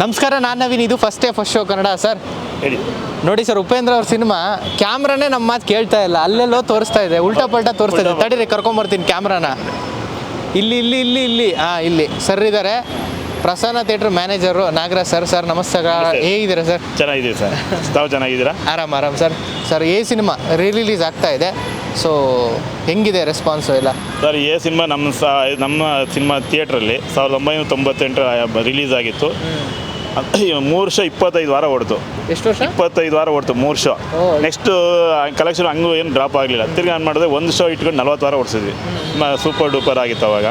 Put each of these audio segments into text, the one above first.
ನಮಸ್ಕಾರ ನಾನು ನವೀನ್. ಇದು first day first show Kannada sir. ಹೇಳಿ. ನೋಡಿ ಸರ್ ಉಪೇಂದ್ರ ಅವ್ರ ಸಿನಿಮಾ ಕ್ಯಾಮ್ರಾನೇ ನಮ್ಮ ಮಾತು ಕೇಳ್ತಾ ಇಲ್ಲ. ಅಲ್ಲೆಲ್ಲೋ ತೋರಿಸ್ತಾ ಇದೆ. ಉಲ್ಟಾ ಪಲ್ಟಾ ತೋರಿಸ್ತಾ ಇದೆ. ತಡೀರಿ ಕರ್ಕೊಂಬರ್ತೀನಿ ಕ್ಯಾಮ್ರಾನ. ಇಲ್ಲಿ ಇಲ್ಲಿ ಇಲ್ಲಿ ಇಲ್ಲಿ. ಹಾಂ ಇಲ್ಲಿ. ಸರ್ ಇದ್ದಾರೆ Prasanna theatre manager Nagaraj sir sir ನಮಸ್ಕಾರ. ಹೇಗಿದ್ದೀರಾ ಸರ್? ಚೆನ್ನಾಗಿದ್ದೀವಿ ಸರ್. ತಾವು ಚೆನ್ನಾಗಿದ್ದೀರಾ? ಆರಾಮ್ ಆರಾಮ್ ಸರ್. ಸರ್ ಏ ಸಿನಿಮಾ ರಿಲೀಸ್ ಆಗ್ತಾ ಇದೆ. ಸೊ ಹೆಂಗಿದೆ ರೆಸ್ಪಾನ್ಸು ಎಲ್ಲ? ಸರ್ ಎ ಸಿನಿಮಾ ನಮ್ಮ ಸ ನಮ್ಮ ಸಿನಿಮಾ ಥಿಯೇಟ್ರಲ್ಲಿ ಸಾವಿರದ ಒಂಬೈನೂರ ತೊಂಬತ್ತೆಂಟು ರಿಲೀಸ್ ಆಗಿತ್ತು. ಮೂರು ವರ್ಷ ಇಪ್ಪತ್ತೈದು ವಾರ ಓಡ್ತು. ಎಷ್ಟು ವರ್ಷ? ಇಪ್ಪತ್ತೈದು ವಾರ ಓಡ್ತು ಮೂರು ಶೋ. ನೆಕ್ಸ್ಟ್ ಕಲೆಕ್ಷನ್ ಹಂಗೂ ಏನು ಡ್ರಾಪ್ ಆಗಲಿಲ್ಲ. ತಿರ್ಗಿ ಏನು ಮಾಡಿದ್ರೆ ಒಂದು ಶೋ ಇಟ್ಕೊಂಡು ನಲ್ವತ್ತು ವಾರ ಓಡಿಸಿದ್ವಿ. ಸೂಪರ್ ಡೂಪರ್ ಆಗಿತ್ತು ಅವಾಗ.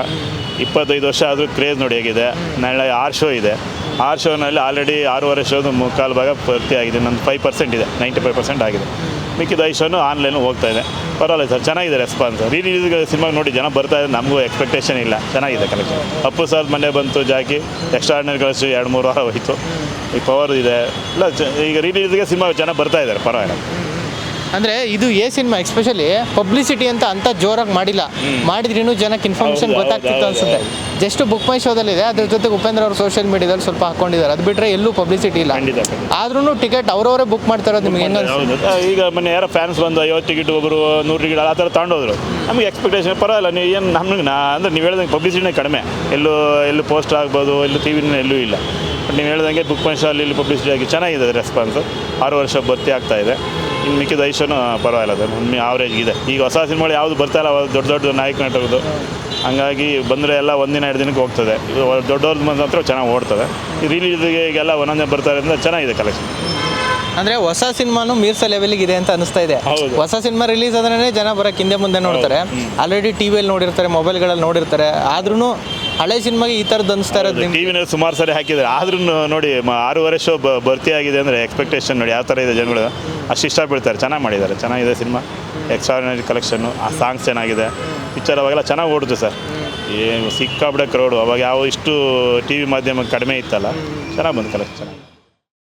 ಇಪ್ಪತ್ತೈದು ವರ್ಷ ಆದರೂ ಕ್ರೇಜ್ ನೋಡಿ ಹೇಗಿದೆ. ನಾಳೆ ಆರು ಶೋ ಇದೆ. ಆರು ಶೋನಲ್ಲಿ ಆಲ್ರೆಡಿ ಆರೂವರೆ ಶೋದು ಮುಕ್ಕಾಲು ಭಾಗ ಪೂರ್ತಿ ಆಗಿದೆ ನನ್ನ ಫೈವ್ ಪರ್ಸೆಂಟ್ ಇದೆ ನೈಂಟಿ ಫೈವ್ ಪರ್ಸೆಂಟ್ ಆಗಿದೆ ಮಿಕ್ಕಿದ ಐಶನು ಶೋನು ಆನ್ಲೈನು ಹೋಗ್ತಾ ಇದೆ. ಪರವಾಗಿಲ್ಲ ಸರ್, ಚೆನ್ನಾಗಿದೆ ರೆಸ್ಪಾನ್ಸ್ ರಿಲೀಸ್ ಸಿನಿಮಾ ನೋಡಿ, ಜನ ಬರ್ತಾ ಇದೆ, ನಮಗೂ ಎಕ್ಸ್ಪೆಕ್ಟೇಷನ್ ಇಲ್ಲ. ಚೆನ್ನಾಗಿದೆ ಕಲೆಕ್ಷನ್ ಅಪ್ಪು ಸರ್ ಮನೆ ಬಂತು, ಜಾಕಿ. ಎಕ್ಸ್ಟ್ರಾ ಕಳಿಸಿ ಎರಡು ಮೂರು ವಾರ ಹೋಯಿತು. ಈ ಪವರ್ ಇದೆ. ಇಲ್ಲ ಈಗ ರಿಲೀಸ್ಗೆ ಸಿನಿಮಾ ಜನ ಬರ್ತಾ ಇದ್ದಾರೆ, ಪರವಾಗಿಲ್ಲ. ಅಂದರೆ ಇದು ಎ ಸಿನಿಮಾ ಎಸ್ಪೆಷಲಿ ಪಬ್ಲಿಸಿಟಿ ಅಂತ ಅಂತ ಜೋರಾಗಿ ಮಾಡಿಲ್ಲ. ಮಾಡಿದ್ರೂ ಜನಕ್ಕೆ ಇನ್ಫಾರ್ಮೇಷನ್ ಗೊತ್ತಾಗ್ತಿತ್ತು ಅನ್ಸುತ್ತೆ. ಜಸ್ಟ್ ಬುಕ್ ಮೈ ಶೋದಲ್ಲಿದೆ ಅದ್ರ ಜೊತೆಗೆ ಉಪೇಂದ್ರ ಅವರು ಸೋಷಿಯಲ್ ಮೀಡಿಯಾದಲ್ಲಿ ಸ್ವಲ್ಪ ಹಾಕೊಂಡಿದ್ದಾರೆ. ಅದು ಬಿಟ್ಟರೆ ಎಲ್ಲೂ ಪಬ್ಲಿಸಿಟಿ ಇಲ್ಲ. ಆದ್ರೂ ಟಿಕೆಟ್ ಅವರವರೇ ಬುಕ್ ಮಾಡ್ತಾರೋ ನಿಮಗೆ ನಿಮ್ಗೆ ಈಗ ಮೊನ್ನೆ ಯಾರೋ ಫ್ಯಾನ್ಸ್ ಬಂದು ಐವತ್ತು ಟಿಕೆಟ್ ಒಬ್ಬರು ನೂರು ಟಿಕೆಟ್ ಆ ಥರ ತಗೊಂಡೋದ್ರು. ನಮಗೆ ಎಕ್ಸ್ಪೆಕ್ಟೇಷನ್ ಪರವಾಗಿಲ್ಲ. ನೀವು ಏನು ನಮಗೆ ನಾ ಅಂದರೆ ನೀವು ಹೇಳಿದಂಗೆ ಪಬ್ಲಿಸಿಟಿನೇ ಕಡಿಮೆ. ಎಲ್ಲೂ ಎಲ್ಲೂ ಪೋಸ್ಟ್ ಆಗ್ಬೋದು ಎಲ್ಲೂ ಟಿ ವಿನ ಎಲ್ಲೂ ಇಲ್ಲ. ಬಟ್ ನೀವು ಹೇಳ್ದಂಗೆ ಬುಕ್ ಮೈ ಇಲ್ಲಿ ಪಬ್ಲಿಸಿಟಿ ಆಗಿ ಚೆನ್ನಾಗಿದೆ ರೆಸ್ಪಾನ್ಸ್ ಆರು ವರ್ಷ ಭರ್ತಿ ಆಗ್ತಾ ಇದೆ. ಇನ್ನು ಮಿಕ್ಕಿದ ಐಶೋನು ಪರವಾಗಿಲ್ಲ ಅದು. ಒಮ್ಮೆ ಆವ್ರೇಜ್ ಇದೆ. ಈಗ ಹೊಸ ಸಿನಿಮಾಗಳು ಯಾವುದು ಬರ್ತಾ ಇಲ್ಲ ಅವಾಗ ದೊಡ್ಡ ದೊಡ್ಡ ನಾಯಕ ನಟರದು. ಹಂಗಾಗಿ ಬಂದರೆ ಎಲ್ಲ ಒಂದಿನ ಎರಡು ದಿನಕ್ಕೆ ಹೋಗ್ತದೆ. ದೊಡ್ಡವ್ರದ್ದು ಮಾತ್ರ ಚೆನ್ನಾಗಿ ಓಡ್ತದೆ. ಈ ರಿಲೀಸ್ಗೆ ಈಗೆಲ್ಲ ಒಂದೊಂದೇ ಬರ್ತಾ ಅಂದರೆ ಚೆನ್ನಾಗಿದೆ ಕಲೆಕ್ಷನ್ ಅಂದ್ರೆ ಹೊಸ ಸಿನಿಮಾನು ಮೀರ್ಸ ಲೆವೆಲ್ಗೆ ಇದೆ ಅಂತ ಅನಿಸ್ತಾ ಇದೆ. ಹೌದು. ಹೊಸ ಸಿನಿಮಾ ರಿಲೀಸ್ ಆದ್ರೆ ಜನ ಬರಕ್ಕೆ ಹಿಂದೆ ಮುಂದೆ ನೋಡ್ತಾರೆ. ಆಲ್ರೆಡಿ ಟಿವಿಯಲ್ಲಿ ನೋಡಿರ್ತಾರೆ ಮೊಬೈಲ್ಗಳಲ್ಲಿ ನೋಡಿರ್ತಾರೆ. ಆದ್ರೂ ಹಳೆ ಸಿನಿಮಾಗೆ ಈ ಥರದ್ದು ಅನಿಸ್ತಾ ಇರೋದು ನಿಮ್ಗೆ? ಸುಮಾರು ಸರಿ ಹಾಕಿದ್ದಾರೆ. ಆದ್ರೂ ನೋಡಿ ಆರೂವರೆ ಶೋ ಭರ್ತಿ ಆಗಿದೆ ಅಂದರೆ ಎಕ್ಸ್ಪೆಕ್ಟೇಷನ್ ನೋಡಿ, ಯಾವ ಥರ ಇದೆ ಜನಗಳು? ಅಷ್ಟು ಇಷ್ಟಪಡ್ತಾರೆ. ಚೆನ್ನಾಗಿ ಮಾಡಿದ್ದಾರೆ. ಚೆನ್ನಾಗಿದೆ ಸಿನಿಮಾ. ಎಕ್ಸ್ಟ್ರಾರ್ಡಿನರಿ ಕಲೆಕ್ಷನ್ನು ಆ ಸಾಂಗ್ಸ್ ಚೆನ್ನಾಗಿದೆ ಪಿಕ್ಚರ್ ಅವಾಗೆಲ್ಲ ಚೆನ್ನಾಗಿ ಓಡಿತು ಸರ್. ಏನು ಸಿಕ್ಕಾಬಿಡೆ ಕ್ರೌಡು ಅವಾಗ ಯಾವ ಇಷ್ಟು ಟಿ ವಿ ಮಾಧ್ಯಮ ಕಡಿಮೆ ಇತ್ತಲ್ಲ, ಚೆನ್ನಾಗಿ ಬಂದು ಕಲೆಕ್ಷನ್